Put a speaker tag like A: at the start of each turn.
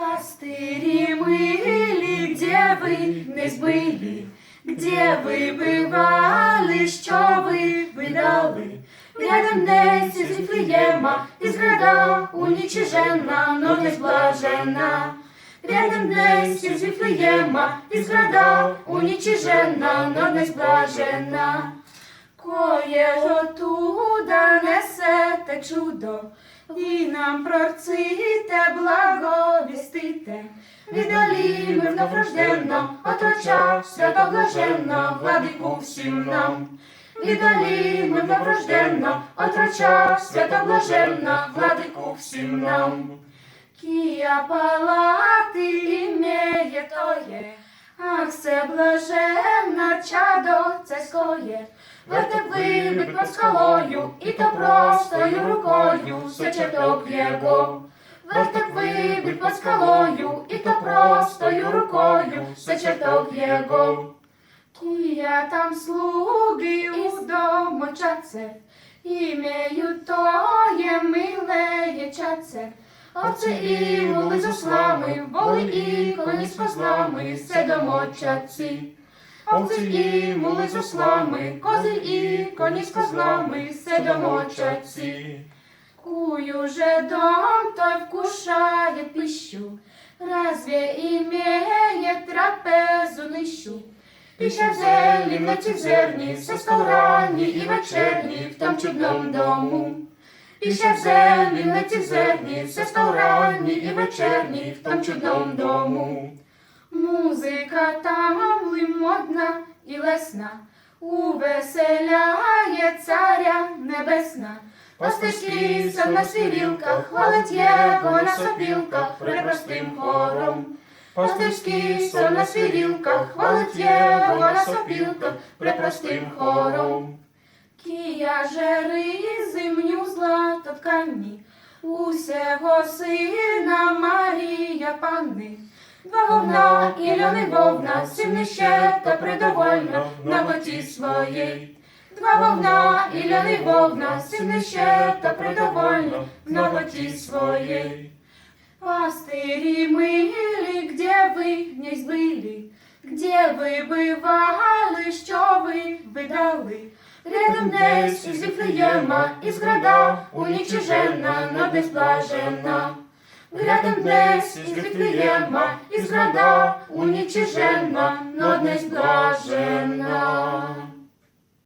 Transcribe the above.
A: Пастыри мили, где вы не збили, где ви бивали, що ви видали? Рядом десь із Віфлеєма, із града унічижена, но не блажена. Рядом десь із Віфлеєма, із града унічижена, но не блажена. Коєго туда несете чудо, і нам прорците, благовістите. Віддалі ми вноврожденно, отроча святоблаженно, владику всім нам. Віддалі ми вноврожденно, отроча святоблаженно, владику всім нам. Кія палати імеє тоє, ах, це блаженна чадо царськоє. Вертеп вибит под скалою, і то простою рукою, все черток його. Вертеп вибит под скалою, і то простою рукою, все черток його. Кія там слуги у домочадце, імею тоє милеє чадце. Овце і воли з ослами, воли і коні з козлами, все домочадці. Овці і мули з ослами, кози і коні з козлами, все домочадці. Кую же дом той вкушає пищу, разве имеет трапезу нищу? Пища в зелі, в ночі в зерні, все стол ранні і вечерні в том чудном дому. Пища в зелі, в ночі в зерні, все стол ранні і вечерні в том чудном дому. Музика там ли модна і лесна, увеселяє царя небесна. Пастишки сон на свірілках, хвалить його на сопілках препростим хором. Пастишки сон на свірілках, хвалить його на сопілках препростим хором. Кія жери зимню злато ткані, усього сина Марія Панни. Вовна і льони вовна, сім нещета та придовольно на готі своїй. Два вовна і льони вовна, сім нещета та придовольно на готі своїй. Пастыри мили, где вы не збили, где ви бивали, що ви видали? Рядом десь із Віфлеєма, із града унічижена, но десь блажена. Рядом десь із Вітлієма, із града унічижена, но десь блажена.